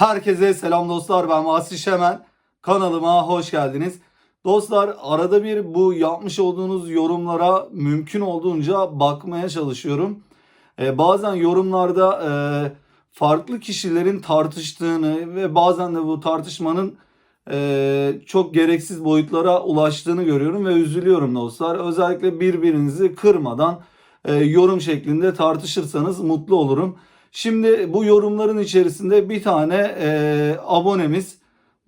Herkese selam dostlar ben Vasfi Şemen. Kanalıma hoş geldiniz. Dostlar arada bir bu yapmış olduğunuz yorumlara mümkün olduğunca bakmaya çalışıyorum. Ee, bazen yorumlarda e, farklı kişilerin tartıştığını ve bazen de bu tartışmanın e, çok gereksiz boyutlara ulaştığını görüyorum ve üzülüyorum dostlar. Özellikle birbirinizi kırmadan e, yorum şeklinde tartışırsanız mutlu olurum. Şimdi bu yorumların içerisinde bir tane e, abonemiz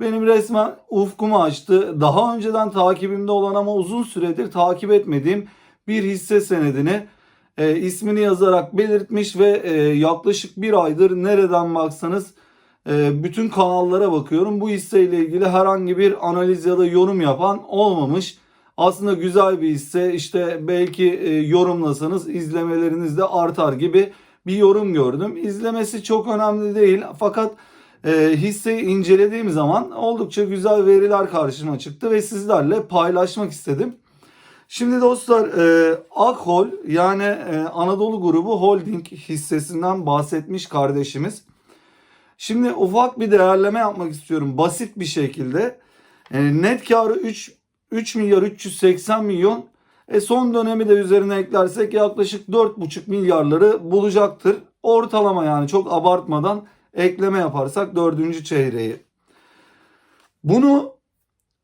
benim resmen ufkumu açtı. Daha önceden takibimde olan ama uzun süredir takip etmediğim bir hisse senedini e, ismini yazarak belirtmiş ve e, yaklaşık bir aydır nereden baksanız e, bütün kanallara bakıyorum. Bu hisseyle ilgili herhangi bir analiz ya da yorum yapan olmamış. Aslında güzel bir hisse işte belki e, yorumlasanız izlemeleriniz de artar gibi bir yorum gördüm. İzlemesi çok önemli değil fakat e, hisseyi incelediğim zaman oldukça güzel veriler karşıma çıktı ve sizlerle paylaşmak istedim. Şimdi dostlar e, Akhol yani e, Anadolu Grubu Holding hissesinden bahsetmiş kardeşimiz. Şimdi ufak bir değerleme yapmak istiyorum basit bir şekilde. E, net karı 3 3 milyar 380 milyon. E son dönemi de üzerine eklersek yaklaşık 4,5 milyarları bulacaktır. Ortalama yani çok abartmadan ekleme yaparsak dördüncü çeyreği. Bunu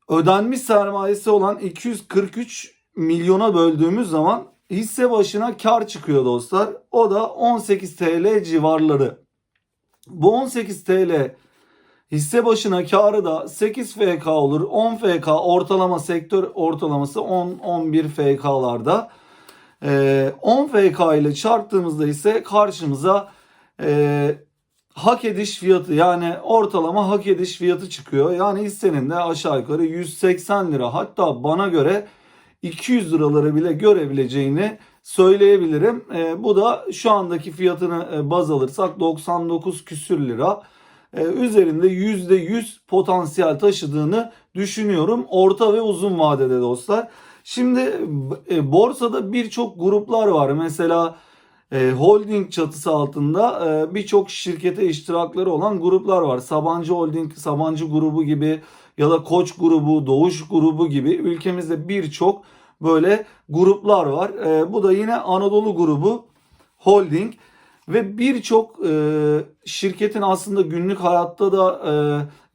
ödenmiş sermayesi olan 243 milyona böldüğümüz zaman hisse başına kar çıkıyor dostlar. O da 18 TL civarları. Bu 18 TL hisse başına karı da 8 FK olur. 10 FK ortalama sektör ortalaması 10-11 FK'larda. Ee, 10 FK ile çarptığımızda ise karşımıza e, hak ediş fiyatı yani ortalama hak ediş fiyatı çıkıyor. Yani hissenin de aşağı yukarı 180 lira hatta bana göre 200 liraları bile görebileceğini söyleyebilirim. E, bu da şu andaki fiyatını e, baz alırsak 99 küsür lira. E, üzerinde %100 potansiyel taşıdığını düşünüyorum. Orta ve uzun vadede dostlar. Şimdi e, borsada birçok gruplar var. Mesela e, holding çatısı altında e, birçok şirkete iştirakları olan gruplar var. Sabancı Holding, Sabancı grubu gibi ya da Koç grubu, Doğuş grubu gibi ülkemizde birçok böyle gruplar var. Bu da yine Anadolu grubu holding ve birçok e, şirketin aslında günlük hayatta da e,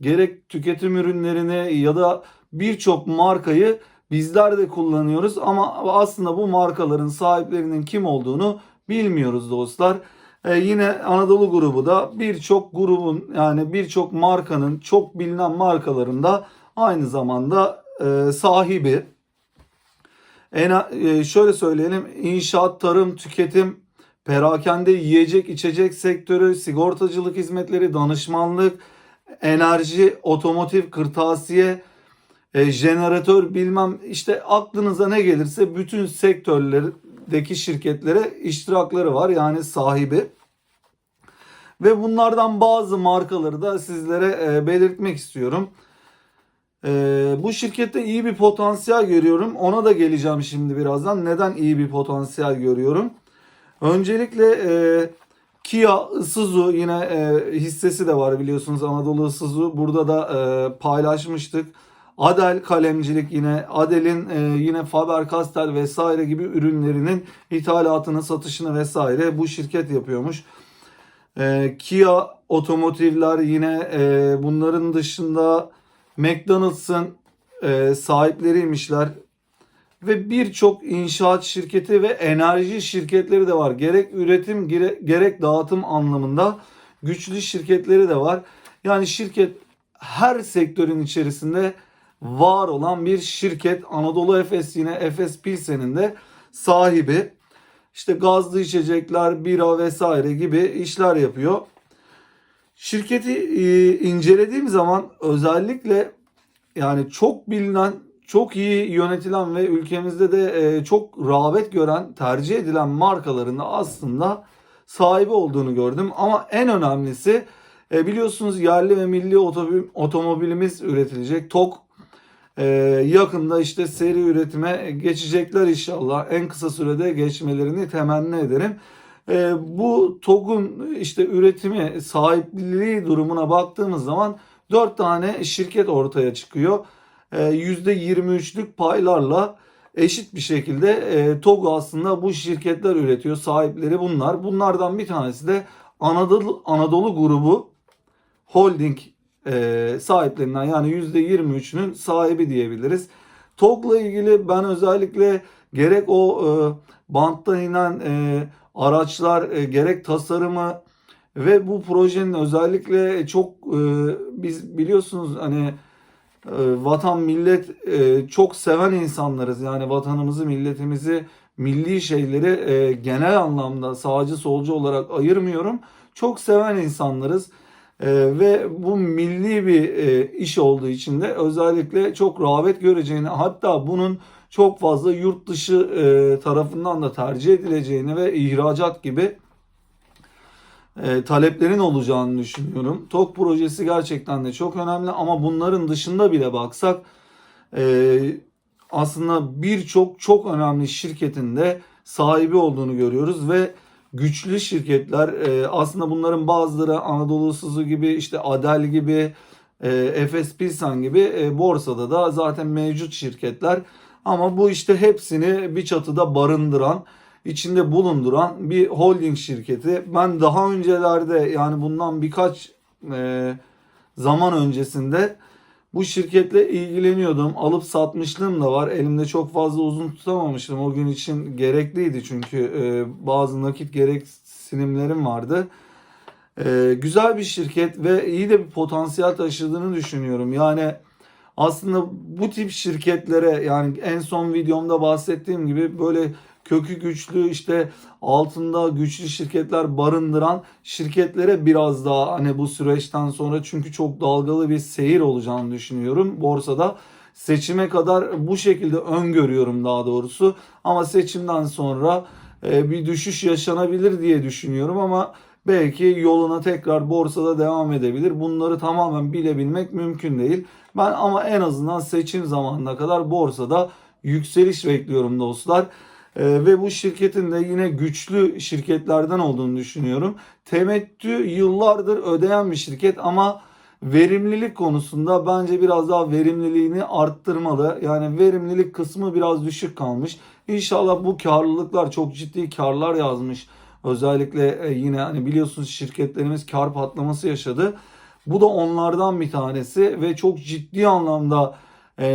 gerek tüketim ürünlerini ya da birçok markayı bizler de kullanıyoruz ama aslında bu markaların sahiplerinin kim olduğunu bilmiyoruz dostlar. Ee, yine Anadolu grubu da birçok grubun yani birçok markanın çok bilinen markalarında aynı zamanda e, sahibi. En, e, şöyle söyleyelim inşaat, tarım, tüketim, perakende, yiyecek, içecek sektörü, sigortacılık hizmetleri, danışmanlık, enerji, otomotiv, kırtasiye, e, jeneratör bilmem işte aklınıza ne gelirse bütün sektörlerdeki şirketlere iştirakları var yani sahibi. Ve bunlardan bazı markaları da sizlere e, belirtmek istiyorum. E, bu şirkette iyi bir potansiyel görüyorum. Ona da geleceğim şimdi birazdan. Neden iyi bir potansiyel görüyorum? Öncelikle e, Kia Isuzu yine e, hissesi de var biliyorsunuz Anadolu Isuzu. Burada da e, paylaşmıştık. Adel kalemcilik yine Adel'in e, yine Faber-Castell vesaire gibi ürünlerinin ithalatını, satışını vesaire bu şirket yapıyormuş. E, Kia otomotivler yine e, bunların dışında McDonald's'ın e, sahipleriymişler ve birçok inşaat şirketi ve enerji şirketleri de var. Gerek üretim gere- gerek dağıtım anlamında güçlü şirketleri de var. Yani şirket her sektörün içerisinde var olan bir şirket. Anadolu Efes yine Efes Pilsen'in de sahibi. İşte gazlı içecekler, bira vesaire gibi işler yapıyor. Şirketi e, incelediğim zaman özellikle yani çok bilinen, çok iyi yönetilen ve ülkemizde de e, çok rağbet gören, tercih edilen markaların da aslında sahibi olduğunu gördüm. Ama en önemlisi e, biliyorsunuz yerli ve milli otomobil, otomobilimiz üretilecek. TOK ee, yakında işte seri üretime geçecekler inşallah. En kısa sürede geçmelerini temenni ederim. E, bu TOG'un işte üretimi sahipliği durumuna baktığımız zaman 4 tane şirket ortaya çıkıyor. E, %23'lük paylarla eşit bir şekilde e, aslında bu şirketler üretiyor. Sahipleri bunlar. Bunlardan bir tanesi de Anadolu Anadolu grubu holding e, sahiplerinden yani %23'ünün sahibi diyebiliriz. TOG'la ilgili ben özellikle gerek o e, inen e, araçlar e, gerek tasarımı ve bu projenin özellikle çok e, biz biliyorsunuz hani e, vatan millet e, çok seven insanlarız. Yani vatanımızı, milletimizi, milli şeyleri e, genel anlamda sağcı solcu olarak ayırmıyorum. Çok seven insanlarız. E, ve bu milli bir iş olduğu için de özellikle çok rağbet göreceğini hatta bunun çok fazla yurt dışı tarafından da tercih edileceğini ve ihracat gibi e, taleplerin olacağını düşünüyorum. TOK projesi gerçekten de çok önemli ama bunların dışında bile baksak e, aslında birçok çok önemli şirketin de sahibi olduğunu görüyoruz ve güçlü şirketler e, aslında bunların bazıları Anadolu Sızı gibi işte Adel gibi e, Efes Pilsen gibi e, borsada da zaten mevcut şirketler ama bu işte hepsini bir çatıda barındıran içinde bulunduran bir holding şirketi. Ben daha öncelerde yani bundan birkaç e, zaman öncesinde bu şirketle ilgileniyordum. Alıp satmışlığım da var. Elimde çok fazla uzun tutamamıştım. O gün için gerekliydi çünkü e, bazı nakit gereksinimlerim vardı. E, güzel bir şirket ve iyi de bir potansiyel taşıdığını düşünüyorum. Yani aslında bu tip şirketlere yani en son videomda bahsettiğim gibi böyle kökü güçlü işte altında güçlü şirketler barındıran şirketlere biraz daha hani bu süreçten sonra çünkü çok dalgalı bir seyir olacağını düşünüyorum borsada. Seçime kadar bu şekilde öngörüyorum daha doğrusu ama seçimden sonra e, bir düşüş yaşanabilir diye düşünüyorum ama belki yoluna tekrar borsada devam edebilir. Bunları tamamen bilebilmek mümkün değil. Ben ama en azından seçim zamanına kadar borsada yükseliş bekliyorum dostlar. Ee, ve bu şirketin de yine güçlü şirketlerden olduğunu düşünüyorum. Temettü yıllardır ödeyen bir şirket ama verimlilik konusunda bence biraz daha verimliliğini arttırmalı. Yani verimlilik kısmı biraz düşük kalmış. İnşallah bu karlılıklar çok ciddi karlar yazmış. Özellikle e, yine hani biliyorsunuz şirketlerimiz kar patlaması yaşadı. Bu da onlardan bir tanesi ve çok ciddi anlamda e,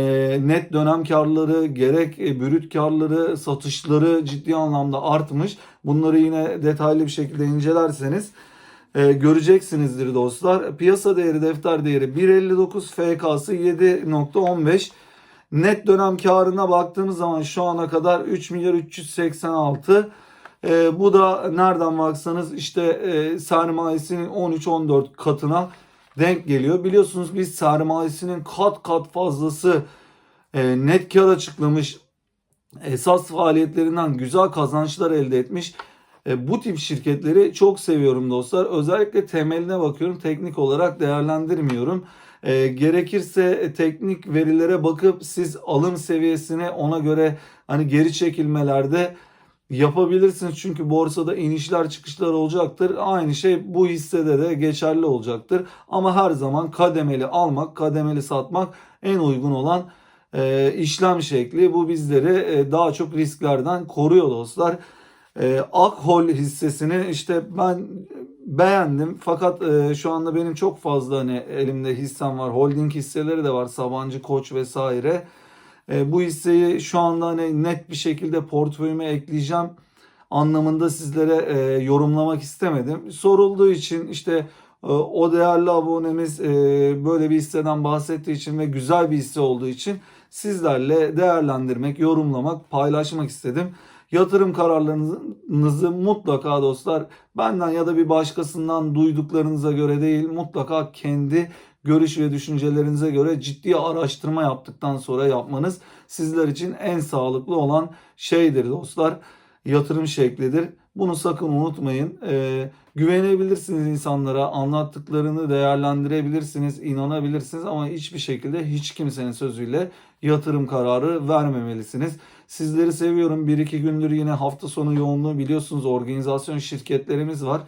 net dönem karları gerek e, brüt karları satışları ciddi anlamda artmış. Bunları yine detaylı bir şekilde incelerseniz e, göreceksinizdir dostlar. Piyasa değeri defter değeri 1.59 FK'sı 7.15 net dönem karına baktığımız zaman şu ana kadar 3 milyar 386 e, bu da nereden baksanız işte e, sermayesinin 13-14 katına denk geliyor. Biliyorsunuz biz sermayesinin kat kat fazlası e, net kar açıklamış esas faaliyetlerinden güzel kazançlar elde etmiş. E, bu tip şirketleri çok seviyorum dostlar. Özellikle temeline bakıyorum. Teknik olarak değerlendirmiyorum. E, gerekirse teknik verilere bakıp siz alım seviyesine ona göre hani geri çekilmelerde yapabilirsiniz. Çünkü borsada inişler çıkışlar olacaktır. Aynı şey bu hissede de geçerli olacaktır. Ama her zaman kademeli almak, kademeli satmak en uygun olan e, işlem şekli. Bu bizleri e, daha çok risklerden koruyor dostlar. E, Akhol hissesini işte ben beğendim. Fakat e, şu anda benim çok fazla hani elimde hissem var. Holding hisseleri de var. Sabancı, Koç vesaire. E, bu hisseyi şu anda hani net bir şekilde portföyüme ekleyeceğim anlamında sizlere e, yorumlamak istemedim. Sorulduğu için işte e, o değerli abonemiz e, böyle bir hisseden bahsettiği için ve güzel bir hisse olduğu için sizlerle değerlendirmek, yorumlamak, paylaşmak istedim. Yatırım kararlarınızı mutlaka dostlar benden ya da bir başkasından duyduklarınıza göre değil mutlaka kendi görüş ve düşüncelerinize göre ciddi araştırma yaptıktan sonra yapmanız sizler için en sağlıklı olan şeydir dostlar. Yatırım şeklidir. Bunu sakın unutmayın. Ee, güvenebilirsiniz insanlara, anlattıklarını değerlendirebilirsiniz, inanabilirsiniz ama hiçbir şekilde hiç kimsenin sözüyle yatırım kararı vermemelisiniz. Sizleri seviyorum. Bir iki gündür yine hafta sonu yoğunluğu biliyorsunuz organizasyon şirketlerimiz var.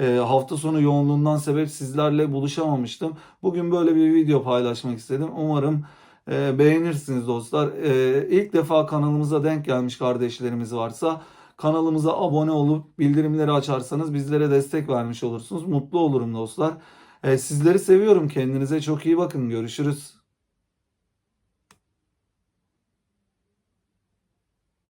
Ee, hafta sonu yoğunluğundan sebep sizlerle buluşamamıştım. Bugün böyle bir video paylaşmak istedim. Umarım e, beğenirsiniz dostlar. E, ilk defa kanalımıza denk gelmiş kardeşlerimiz varsa kanalımıza abone olup bildirimleri açarsanız bizlere destek vermiş olursunuz. Mutlu olurum dostlar. E, sizleri seviyorum. Kendinize çok iyi bakın. Görüşürüz.